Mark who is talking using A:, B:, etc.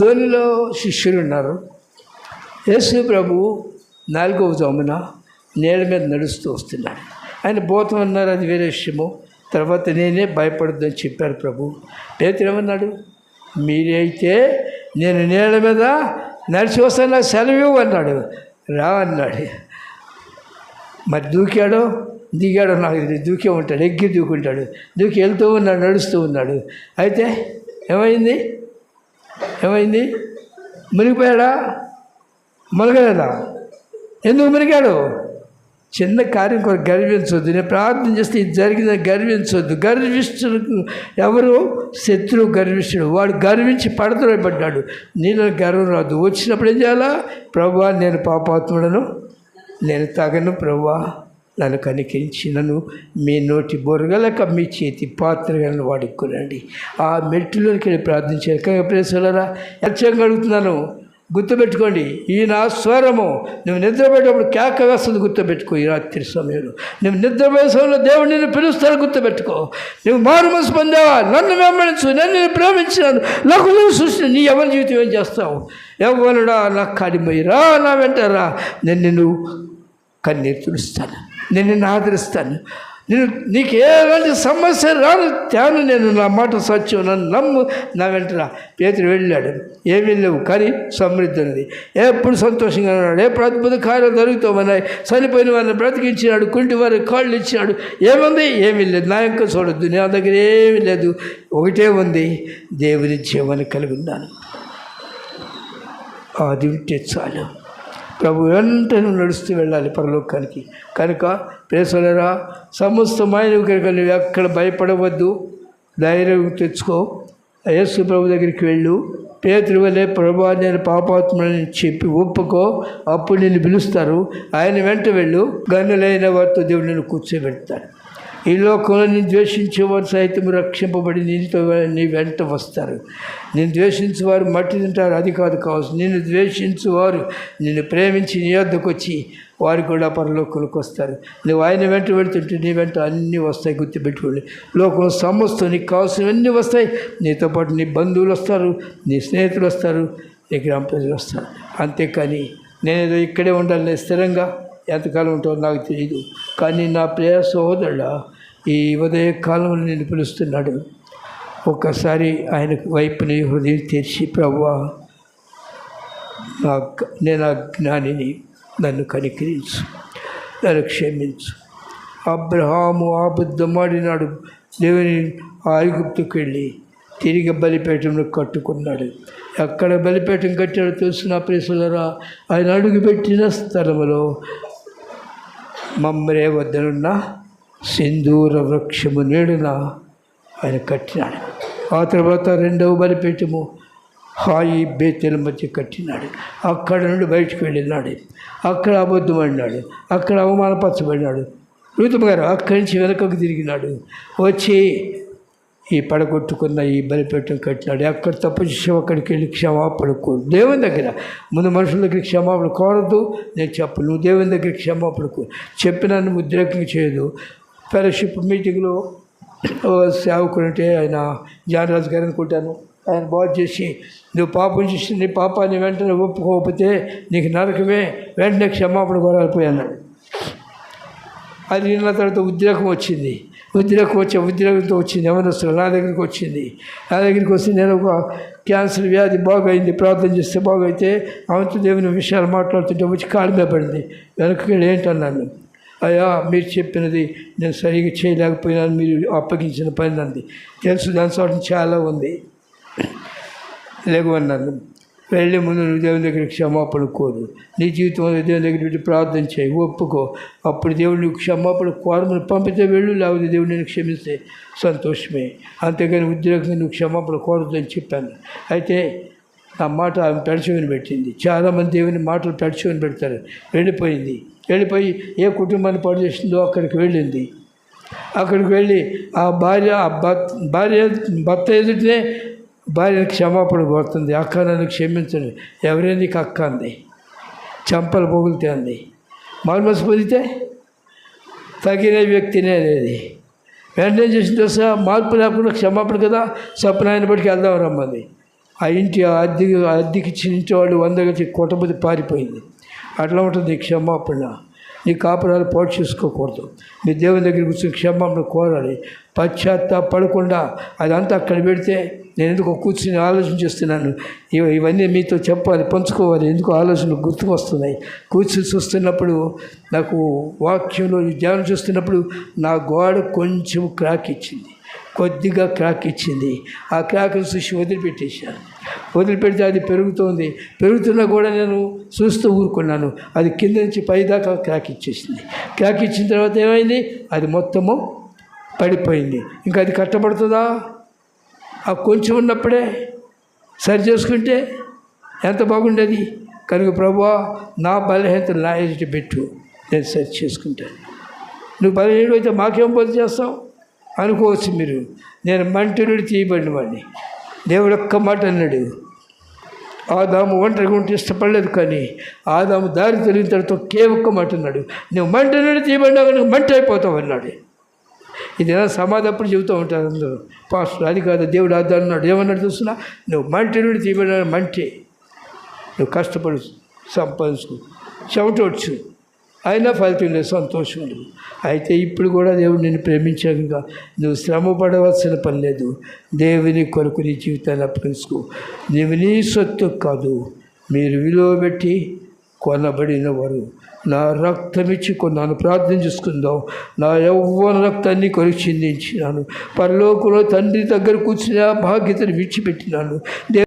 A: ధోనిలో శిష్యులు ఉన్నారు యేసు ప్రభు నాలుగవ జామున నేల మీద నడుస్తూ వస్తున్నాడు. ఆయన భూతం అన్నారు అది వేరే విషయము. తర్వాత నేనే భయపడద్దని చెప్పారు ప్రభు. పేతురు ఏమన్నాడు? అయితే నేను నేల మీద నడిచి వస్తాను నాకు సెలవు అన్నాడు. రా అన్నాడు. మరి దూకాడో? దిగాడో? నాకు దూకే ఉంటాడు ఎగ్గి దూకుంటాడు. దూకి వెళ్తూ ఉన్నాడు నడుస్తూ ఉన్నాడు. అయితే ఏమైంది? ఏమైంది? మునిగిపోయాడా? మునగలేదా? ఎందుకు మునిగాడు? చిన్న కార్యం కొరకు గర్వించవద్దు నేను ప్రార్థన చేస్తే ఇది జరిగిందని గర్వించవద్దు గర్విష్ఠుడు ఎవరు? శత్రువు గర్విష్ఠుడు. వాడు గర్వించి పడతపడ్డాడు నీలో గర్వం రాదు. వచ్చినప్పుడు ఏం చేయాలా? ప్రభు నేను పాపాత్ముడను. నేను తగను ప్రభా. నన్ను కనికరించినను మీ నోటి బొరగలక మీ చేతి పాత్రలను వాడుకునండి. ఆ మెట్టులోకి వెళ్ళి ప్రార్థించారు కానీ ప్రేసలరా యక్షంగా అడుగుతున్నాను. గుర్తుపెట్టుకోండి ఈ నా స్వరము నువ్వు నిద్రపోయేటప్పుడు కేక వేస్తుంది గుర్తుపెట్టుకో ఈ రాత్రి సమయంలో. నువ్వు నిద్రపోయే సమయంలో దేవుడు నిన్ను పిలుస్తాడు గుర్తుపెట్టుకో. నువ్వు మారు మనసు పొందావా? నన్ను వెంబడించు నేను నిన్ను ప్రేమించినాను. నువ్వు సృష్టి నీ ఎవరి జీవితం ఏం చేస్తావు? ఎవరుడా నాకు కాడిపోయి రా నా వెంట రా. నేను నిన్ను కన్నీరు తుడుస్తాను. నేను నిన్ను ఆదరిస్తాను. నేను నీకు ఎలాంటి సమస్య రాను తాను నేను నా మాట సత్యం నన్ను నమ్ము. నా వెంటరా పేతురు వెళ్ళాడు. ఏమీ లేవు కానీ సమృద్ధి ఉన్నది. ఎప్పుడు సంతోషంగా ఉన్నాడు? ఎప్పుడు అద్భుత కార్యాలు జరుగుతామన్నాయి చనిపోయిన వారిని బ్రతికించినాడు. కుంటి వారికి కాళ్ళు ఇచ్చినాడు. ఏముంది? ఏమీ లేదు నా యొక్క చూడొద్దు. నా దగ్గర ఏమీ లేదు. ఒకటే ఉంది. దేవుని జీవన కలిగి ఉన్నాను. అది ఉంటే చాలు. ప్రభు వెంటనే నడుస్తూ వెళ్ళాలి పరలోకానికి. కనుక ప్రేసలరా సమస్తమైన కనుక నువ్వు ఎక్కడ భయపడవద్దు. ధైర్యం తెచ్చుకో. యేసు ప్రభు దగ్గరికి వెళ్ళు. పేతురు వల్లే ప్రభా నేను పాపాత్మని చెప్పి ఒప్పుకో. అప్పుడు నిన్ను పిలుస్తారు. ఆయన వెంట వెళ్ళు. గనులైన వారితో దేవుడు నిన్ను కూర్చోబెడతాడు. ఈ లోకంలో నేను ద్వేషించేవారు సైతం రక్షింపబడి నీతో నీ వెంట వస్తారు. నేను ద్వేషించేవారు మట్టి తింటారు అది కాదు కావచ్చు. నిన్ను ద్వేషించేవారు నిన్ను ప్రేమించి నీ వద్దకు వచ్చి వారు కూడా పరలోకంలోకి వస్తారు. నువ్వు ఆయన వెంట వెళ్తుంటే నీ వెంట అన్నీ వస్తాయి గుర్తుపెట్టుకోండి. లోకంలో సమస్త నీకు కావాల్సినవన్నీ వస్తాయి. నీతో పాటు నీ బంధువులు వస్తారు నీ స్నేహితులు వస్తారు నీ గ్రామ ప్రజలు వస్తారు. అంతేకాని నేనేదో ఇక్కడే ఉండాలి స్థిరంగా ఎంతకాలం ఉంటుందో నాకు తెలియదు కానీ నా ప్రియ సహోదరుడా ఈ ఉదయ కాలంలో నేను పిలుస్తున్నాడు. ఒక్కసారి ఆయన వైపుని హృదయం తెరిచి ప్రవ్వా నా నేను ఆ జ్ఞానిని నన్ను కనికరించు నన్ను క్షమించు. అబ్రహాము ఆబద్ధమాడినాడు దేవుని ఆయుగుప్తుకు వెళ్ళి తిరిగి బలిపేటను కట్టుకున్నాడు. ఎక్కడ బలిపేటం కట్టాడో తెలిసిన ప్రేసులరా ఆయన అడుగుపెట్టిన స్థలములో మమ్మరే వద్దనున్న. సింధూర వృక్షము నీడున ఆయన కట్టినాడు. ఆ తర్వాత రెండవ బలిపీఠము హాయి బేతెల మధ్య కట్టినాడు. అక్కడ నుండి బయటకు వెళ్ళినాడు. అక్కడ అబద్ధమడినాడు అక్కడ అవమానపరచబడినాడు. రుతుమ గారు అక్కడి నుంచి వెనకకు తిరిగినాడు. వచ్చి ఈ పడగొట్టుకున్న ఈ బలిపీఠం కట్టినాడు. ఎక్కడ తప్పు చేసావు అక్కడికి వెళ్ళి క్షమాపణ కోరు దేవుని దగ్గర. ముందు మనుషుల దగ్గర క్షమాపణ కోరదు నేను చెప్పు నువ్వు దేవుని దగ్గర క్షమాపణ కోరు చెప్పిన నువ్వు ఉద్రేకం చేయదు ఫెలోషిప్ మీటింగ్లో ఓ సేవకుడు అంటే ఆయన జానరాజు గారు అనుకుంటాను ఆయన బాగు చేసి నువ్వు పాపం చేసి నీ పాపాన్ని వెంటనే ఒప్పుకోకపోతే నీకు నరకమే వెంటనే క్షమాపణ కోరాలిపోయాను అది విన్న తర్వాత ఉద్రేకం వచ్చింది. ఉద్రేకం వచ్చే ఉద్రేకంతో వచ్చింది. యవనస్తులు నా దగ్గరికి వచ్చింది. నా దగ్గరికి వస్తే నేను ఒక క్యాన్సర్ వ్యాధి బాగైంది. ప్రార్థన చేస్తే బాగైతే అవంత దేవుని విషయాలు మాట్లాడుతుంటే వచ్చి కాళ్ళ మీద పడింది. వెనక్కి ఏంటన్నాను అయ్యా మీరు చెప్పినది నేను సరిగా చేయలేకపోయినాను మీరు అప్పగించిన పని అంది. తెలుసు దాని చోట చాలా ఉంది. లేవన్నాను. వెళ్ళే ముందు నువ్వు దేవుని దగ్గర క్షమాపణ కోరు. నీ జీవితంలో దేవుని దగ్గర పెట్టి ప్రార్థన చేయి. ఒప్పుకో. అప్పుడు దేవుడు నీకు క్షమాపణ కోరమని పంపితే వెళ్ళు లేకపోతే దేవుడు నేను క్షమిస్తే సంతోషమే. అంతేగాని ఉద్యోగంగా నువ్వు క్షమాపణ అని చెప్పాను. అయితే ఆ మాట ఆమె పెడచమని పెట్టింది. చాలామంది దేవుని మాటలు పెడచమని పెడతారు. వెళ్ళిపోయింది. వెళ్ళిపోయి ఏ కుటుంబాన్ని పాడు చేసిందో అక్కడికి వెళ్ళింది. అక్కడికి వెళ్ళి ఆ భార్య ఆ భార్య భర్త ఎదుటినే భార్యని క్షమాపణ కోరుతుంది. అక్క నన్ను క్షమించండి. ఎవరైనా నీకు అక్క అంది. చెంపలు పొగిలితే అంది. మారుమసి పొందితే తగిన వ్యక్తినే అనేది వెంటనే చేసిన తెలుసా మార్పు లేకుండా క్షమాపణ కదా? సప్నాయన బడికి వెళ్దాం రమ్మంది. ఆ ఇంటి ఆ అద్దె అద్దెకి ఇచ్చిన వాళ్ళు వంద గట్టి కొట్టబోతే పారిపోయింది. అట్లా ఉంటుంది క్షమాపణ. నీ కాపురాలు పాటు చేసుకోకూడదు. మీ దేవుని దగ్గర కూర్చొని క్షమాపణ కోరాలి. పశ్చాత్తాపడకుండా అదంతా అక్కడ పెడితే నేను ఎందుకు కూర్చుని ఆలోచన చేస్తున్నాను? ఇవన్నీ మీతో చెప్పాలి పంచుకోవాలి. ఎందుకు ఆలోచనలు గుర్తుకు వస్తున్నాయి? కూర్చుని చూస్తున్నప్పుడు నాకు వాక్యంలో ధ్యానం చూస్తున్నప్పుడు నా గోడ కొంచెం క్రాక్ ఇచ్చింది. కొద్దిగా క్రాక్ ఇచ్చింది. ఆ క్రాక్ను చూసి వదిలిపెట్టేశాను. వదిలిపెడితే అది పెరుగుతోంది. పెరుగుతున్నా కూడా నేను చూస్తూ ఊరుకున్నాను. అది కింద నుంచి పైదాకా క్రాక్ ఇచ్చేసింది. క్రాక్ ఇచ్చిన తర్వాత ఏమైంది? అది మొత్తము పడిపోయింది. ఇంకా అది కట్టబడుతుందా? ఆ కొంచెం ఉన్నప్పుడే సరి చేసుకుంటే ఎంత బాగుండేది? కనుక ప్రభా నా బలహీనత నా ఎదుటి పెట్టు. నేను సరి చేసుకుంటాను. నువ్వు బలహీనుడు అయితే మాకేం బదులు చేస్తావు? అనుకోవచ్చు మీరు. నేను మంటునుడి తీయబడిన వాడిని దేవుడు ఒక్క మాట అన్నాడు. ఆదాము ఒంటరిగా ఉంటే ఇష్టపడలేదు కానీ ఆదాము దారి తెలియని తర్వాత ఒకే ఒక్క మాట అన్నాడు. నువ్వు మంట నుండి తీయబడినావు నువ్వు మంట అయిపోతావు అన్నాడు. ఇది ఎలా సమాధప్పుడు చెబుతూ ఉంటారు అందరూ? పాస్టర్ అది కాదు దేవుడు అది అన్నాడు. ఏమన్నాడు చూస్తున్నా? నువ్వు మంట నుండి తీయబడిన మంటే నువ్వు కష్టపడు సంపాదించుకో చెమటొచ్చు అయినా ఫలితం లేదు సంతోషం లేదు అయితే ఇప్పుడు కూడా దేవుడు నిన్ను ప్రేమించాక నువ్వు శ్రమ పడవలసిన పని లేదు. దేవుని కొరకు నీ జీవితాన్ని అప్పగించుకో. నీవు నీ సొత్తు కాదు. మీరు విలువ పెట్టి కొనబడిన వారు నా రక్తం ఇచ్చి కొన్నాను. ప్రార్థన చేసుకుందాం. నా యవ్వన రక్తాన్ని కొరికి చిందించినాను. పరలోకంలో తండ్రి దగ్గర కూర్చుని ఆ బాధ్యతను విడిచిపెట్టినాను.